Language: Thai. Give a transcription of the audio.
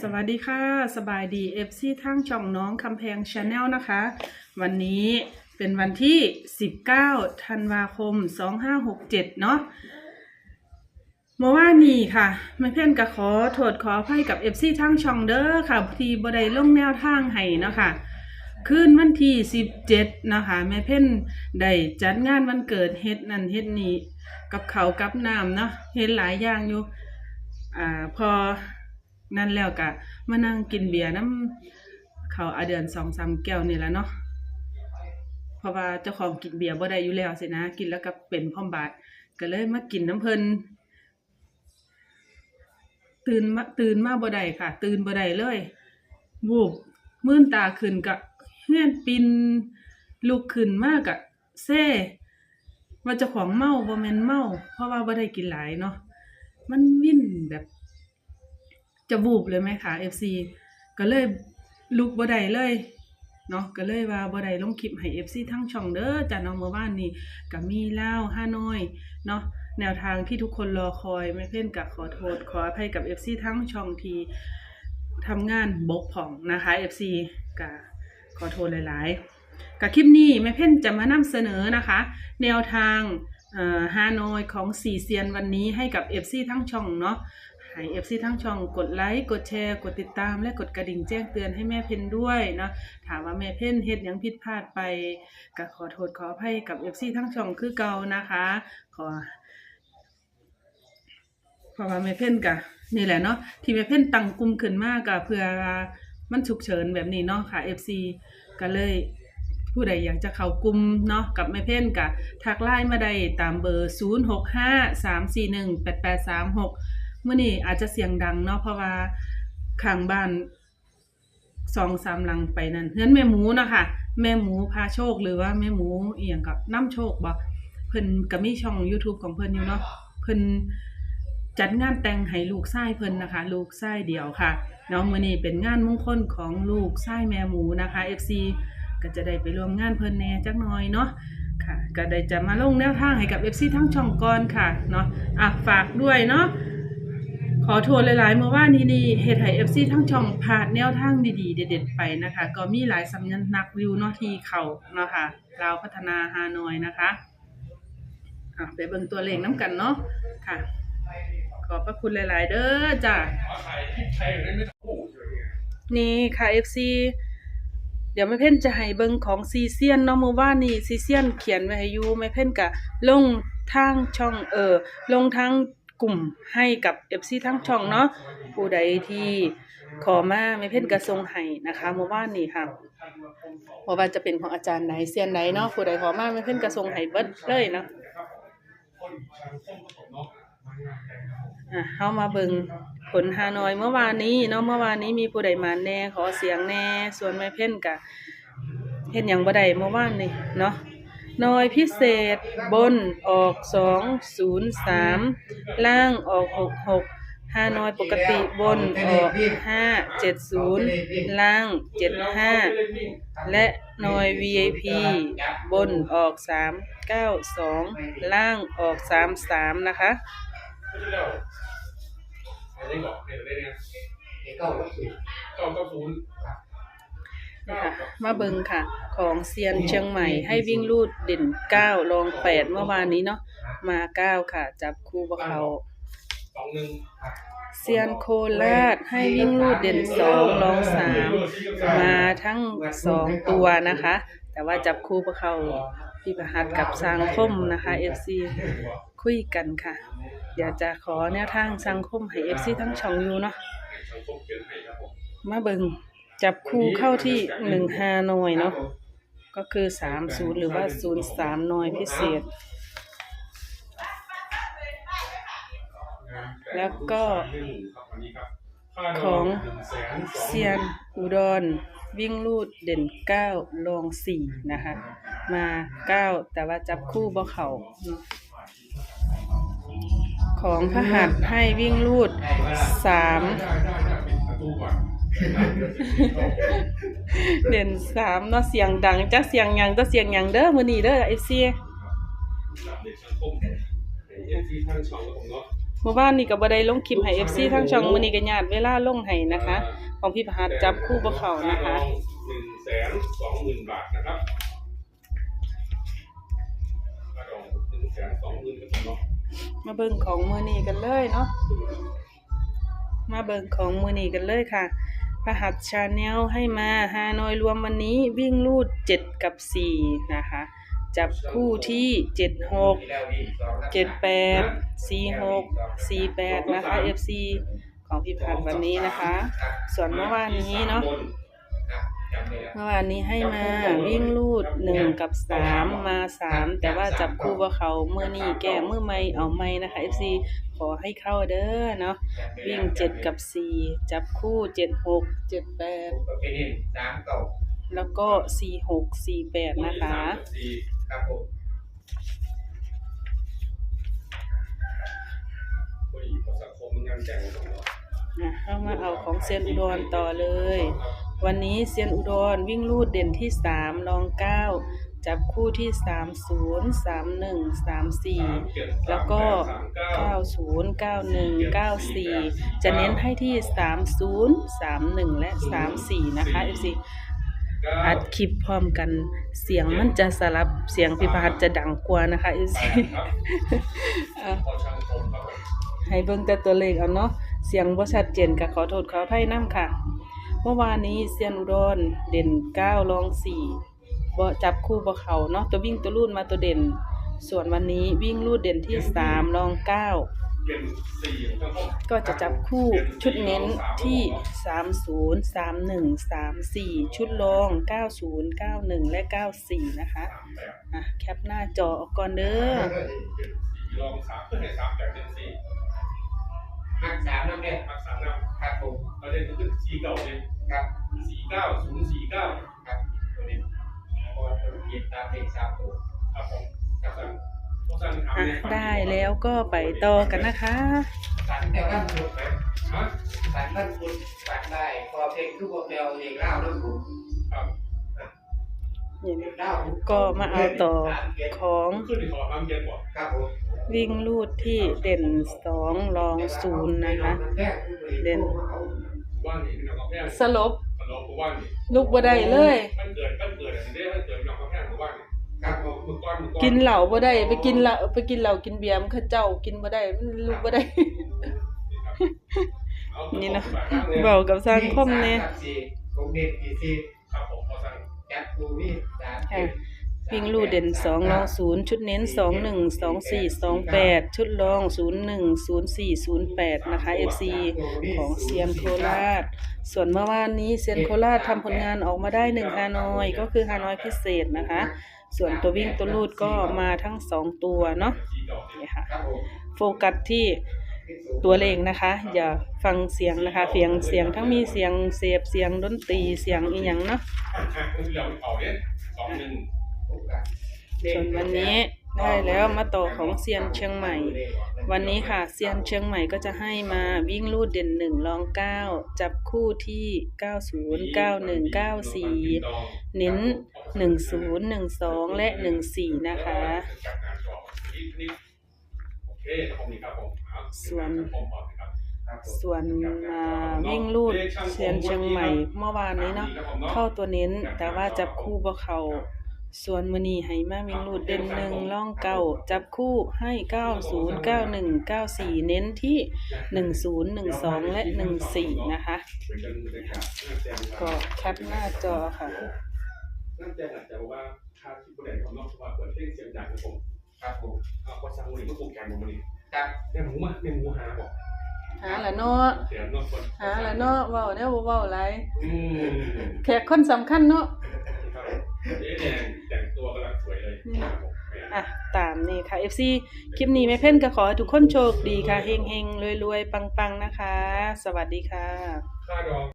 สวัสดีค่ะ สบายดี FC ทั้งช่องน้องคำแพงชาแนลนะคะ วันนี้เป็นวันที่ 19 ธันวาคม 2567 เนาะเมื่อวานนี้ค่ะไม่เพ่นก็ขอโทษขออภัยกับ FC ทั้งช่องเด้อค่ะทีบได้ลงแนวทางให้เนาะค่ะคืนวันที่ 17 นะคะแม่เพ่นได้จัดงานวันเกิดเฮ็ดนั่นเฮ็ดนี่กับเขากับน้ำเนาะเฮ็ดหลายอย่างอยู่อ่าพอ นั่นแล้วก็มานั่งกินเบียร์น้ำเขาอาเดือนสองสามแก้วนี่แหละเนาะเพราะว่าเจ้าของกินเบียร์บ่ได้อยู่แล้วสินะ กินแล้วก็เป็นพ่อมบาดก็เลยมากินน้ำเพลินตื่นมาตื่นมาบ่ได้ค่ะ ตื่นบ่ได้เลยวูบมื่นตาขึ้นกะเฮือนปินลุกขึ้นมากะเซ่ว่าเจ้าของเมาบ่แม่นเมา เพราะว่าบ่ได้กินหลายเนาะมันวิ่นแบบ จะบูบเลยไหมคะ FC ก็เลยลุกบ่ได้เลยเนาะก็เลยว่าบ่ได้ลงคลิปให้ FC ทั้งช่องเด้อจ้ะเน้องเมื่อวานนี้ก็มีเล่าฮานอยเนาะแนวทางที่ทุกคนรอคอยไม่เพ่นกับขอโทษ ขออภัยกับ FC ทั้งช่องทีทำงานบกผ่องนะคะ FC ก็ขอโทษหลายๆ กับคลิปนี้แม่เพ่นจะมานำเสนอนะคะ แนวทางฮานอยของสี่เซียนวันนี้ให้กับ FC ทั้งช่องเนาะ ให้ FC ทั้งช่องกดไลค์กดแชร์กดติดตามและกดกระดิ่งแจ้งเตือนให้แม่เพนด้วยเนาะถามว่าแม่เพนเฮ็ดหยังผิดพลาดไปก็ขอโทษขออภัยกับ FC ทั้งช่องคือเก่านะคะ ขอเพราะว่าแม่เพ่นกะนี่แหละเนาะที่แม่เพ่นตั้งกลุ่มขึ้นมากกะเพื่อมันฉุกเฉินแบบนี้เนาะค่ะ FC ก็เลยผู้ใดอยากจะเข้ากลุ่มเนาะกับแม่เพ่นกับทักไลน์มาได้ตามเบอร์ 0 เมื่อนี้อาจจะเสียงดังเนาะเพราะว่าข้างบ้านสองสามหลังไปนั่นเฮือนแม่หมูเนาะคะแม่หมูพาโชคหรือว่าแม่หมูเอียงกับน้ำโชคบ่เพิ่นก็มีช่อง YouTube ของเพิ่นอยู่เนาะเพิ่นจัดงานแต่งให้ลูกชายเพิ่นนะคะ ลูกชายเดียวค่ะเนาะมื้อนี้เป็นงานมงคลของลูกชายแม่หมูนะคะ FC ก็จะได้ไปร่วมงานเพิ่นแน่จักหน่อยเนาะค่ะ ก็ได้จะมาลงแนวทางให้กับ FC ทั้งช่องก่อนค่ะเนาะอะฝากด้วยเนาะ ขอโทษหลายๆเมื่อวานนี้นี่เฮ็ดให้ FC ทั้งช่องพลาดแนวทางดีๆ เด็ดๆไปนะคะ ก็มีหลายสำนักนักวิวเนาะที่เขาเนาะค่ะลาวพัฒนาฮานอยนะคะอะไปเบิ่งตัวเลขน้ำกันเนาะค่ะ ขอบพระคุณหลาย ๆ เด้อจ้ะนี่ค่ะ FC เดี๋ยวแม่เพ่นจะให้เบิ่งของซีเซียนเนาะเมื่อวานนี้ซีเซียนเขียนไว้ให้อยู่แม่เพ่นกะลงทางช่องเออลงทาง กลุ่มให้กับ FC ทั้งช่องเนาะผู้ใดที่ขอมาแม่เพ่นก็ส่งให้นะคะเมื่อวานนี้ค่ะเพราะว่าจะเป็นของอาจารย์ไหนเซียนไหนเนาะผู้ใดขอมาแม่เพ่นก็ส่งให้เบิดเลยเนาะอะเฮามาเบิงผลฮานอยเมื่อวานนี้เนาะเมื่อวานนี้มีผู้ใดมาแน่ขอเสียงแน่ส่วนแม่เพ่นกะเฮ็ดหยังบ่ได้เมื่อวานนี้เนาะ หน้อยพิเศษบนออกสองศูนย์สามล่างออกหกหกฮานอยปกติบนออกห้าเจ็ดศูนย์ล่างเจ็ดห้าและหน้อย VIP บนออกสามเก้าสองล่างออกสามสามนะคะเก้าก็คือเก้าเก้าศูนย์ นะคะมาเบิงค่ะ ของเซียนเชียงใหม่ให้วิ่งลูดเด่นเก้าลองแปดเมื่อวานนี้เนาะมาเก้าค่ะ จับคู่บะเขาสองหนึ่งเซียนโคราชให้วิ่งลูดเด่นสองลองสามมาทั้งสองตัวนะคะ แต่ว่าจับคู่บะเขาพี่ประหัตกับสังคมนะคะ FC คุยกันค่ะเดี๋ยวจะขอแนวทางสังคมให้ FC ทั้งช่องอยู่เนาะสังคมเขียนให้ครับผมมาเบิง จับคู่เข้าที่หนึ่งฮานอยเนาะก็คือสามศูนย์หรือว่าศูนย์สามนอยพิเศษ แล้วก็ของเซียนอุดร วิ่งลูดเด่นเก้าลองสี่นะคะ มาเก้าแต่ว่าจับคู่บ่เขาเนาะของพหัสให้วิ่งลูดสาม เด่นสามเนาะเสียงดังจักเสียงหยังจักเสียงหยังเด้อมื้อนี้เด้อ FC รับเด็กสังคมเอ็นที่ท่านช่องกับผมเนาะเมื่อวานนี้ก็บ่ได้ลงคลิปให้ FC ทั้งช่องมื้อนี้ก็ญาติเวลาลงให้นะคะ ของพี่ประหัสจับคู่บ่เข้านะคะหนึ่งแสนสองหมื่นบาทนะครับค่าดองหนึ่งแสนสองหมื่นกับเนาะมาเบิ่งของมื้อนี้กันเลยเนาะ มาเบิ่งของมือนีกันเลยค่ะพหัสชาแนลให้มาฮานอยรวมวันนี้วิ่งลูด 7 กับ 4 นะคะ จับคู่ที่ 76 78 46 48 นะคะ FC ของพี่พันธ์วันนี้นะคะ ส่วนเมื่อวานนี้เนาะ เมื่อวานนี้ให้มาวิ่งลูดหนึ่งกับสามมาสามแต่ว่าจับคู่ว่าเขาเมื่อนี้แก้มือไม่เอาไม่นะคะ FC ขอให้เข้าเด้อเนาะวิ่งเจ็ดกับสี่จับคู่เจ็ดหกเจ็ดแปดประเพณีสามเก่าแล้วก็สี่หกสี่แปดนะคะสี่ครับผมพอดีพอสังคมงานแจกของเราอะเอามาเอาของเซียนอุดรต่อเลย วันนี้เซียนอุดรวิ่งลูดเด่นที่สามรองเก้าจับคู่ที่สามศูนย์สามหนึ่งสามสี่แล้วก็90 91 94จะเน้นให้ที่30 31และ34นะคะ FC อัดคลิปพร้อมกันเสียงมันจะสลับเสียงพิพาทจะดังกว่านะคะ FC อะพอช่างผมครับผมให้เบิ่งแต่ตัวเลขเอาเนาะเสียงบ่ชัดเจนก็ขอโทษขออภัยนํค่ะ เมื่อวานนี้เซียนอุดรเด่น9รอง4บ่จับคู่บ่เขาเนาะตัววิ่งตัวรูดมาตัวเด่น ส่วนวันนี้วิ่งรูดเด่นที่3รองเป็นสี่ครับผมก็จะจับคู่ชุดเน้นที่ 30 31 34 ชุดรอง 90 91 และ 94 นะคะสามแบบอะแคปหน้าจอออกก่อนเด้อเป็นสี่ลองสามเพื่อให้สามแบบเป็นสี่หักสามน้ำเนี่ยรักษาหน้าครับผมประเด็นก็คือสี่เก่าเนี่ย ครับสี่เก้าศูนย์สี่เก้าครับตัวนี้พอตัวกินตามเลขสามตัวครับผมครับสั่งต้องสั่งถามอะในฝั่งได้แล้วก็ไปต่อกันนะคะสันแต่ว่าสุดไหมฮะสันนั่นคุณสันได้พอเพลงคือพวกเราเองเล่าเรื่องผมครับเล่าก็มาเอาต่อของขึ้นที่ขอความเย็นบ่ครับผมวิ่งลูดที่เด่น2รอง0นะคะ เด่น ว่านนี่พี่น้องกาแฟ สลบสลบกูว่านนี่ลุกบ่ได้เลย มันเกิดมันเกิดอะไรได้มันเกิดพี่น้องกาแฟกูว่านนี่ครับผมมือก้อนมือก้อนกินเหล้าบ่ได้ไปกินเหล้าไปกินเหล้ากินเบียร์มันเขาเจ้ากินบ่ได้มันลุกบ่ได้ นี่เนาะเว้ากับสังคมแน่ผมเด็กกี่สี่ครับผมพอสั่งจัดปูนี่สามค่ะ วิ่งลูดเด่นสองรองศูนย์ชุดเน้นสองหนึ่งสองสี่สองแปดชุดรองศูนย์หนึ่งศูนย์สี่ศูนย์แปดนะคะ FC ของเซียนโคราช ส่วนเมื่อวานนี้เซียนโคราชทำผลงานออกมาได้หนึ่งฮานอยก็คือฮานอยพิเศษนะคะ ส่วนตัววิ่งตัวลูดก็มาทั้งสองตัวเนาะนี่ค่ะโฟกัสที่ตัวเลขนะคะ อย่าฟังเสียงนะคะ เสียงเสียงทั้งมีเสียงเสียบเสียงดนตรีเสียงอีหยังเนาะ ส่วนวันนี้ได้แล้วมาต่อของเซียนเชียงใหม่ วันนี้ค่ะเซียนเชียงใหม่ก็จะให้มาวิ่งลูดเด่นหนึ่งรองเก้าจับคู่ที่เก้าศูนย์เก้าหนึ่งเก้าสี่เน้นหนึ่งศูนย์หนึ่งสองและหนึ่งสี่นะคะส่วนส่วนอ่าวิ่งลูดเซียนเชียงใหม่เมื่อวานนี้เนาะเข้าตัวเน้นแต่ว่าจับคู่บ่เขา ส่วนมือนี้ให้มาวิ่งลูดเด่นหนึ่งล่องเก้าจับคู่ให้เก้าศูนย์เก้าหนึ่งเก้าสี่เน้นที่หนึ่งศูนย์หนึ่งสองและหนึ่งสี่นะคะ ก็แคปหน้าจอค่ะนั่นแจ้งอาจจะว่าค่าที่ผู้ใดของนอกสภาเปิดเพลงเสียงดังของผมครับผมอ่าพอสั่งมือนี้ก็ปลูกแกนมือนี้ครับแม่หมูมาแม่หมูหาบอกหาละเนาะเสียงนอกคนหาละเนาะเว้าแนวบ่เว้าหลายอืมแขกคนสำคัญเนาะครับ เจ๊แดงแต่งตัวกำลังสวยเลยครับผมอะ ตามนี่ค่ะ FC คลิปนี้แม่เพ่นก็ขอให้ทุกคนโชคดีค่ะเฮงๆรวยๆ ปังๆ นะคะ สวัสดีค่ะ ค่าดอง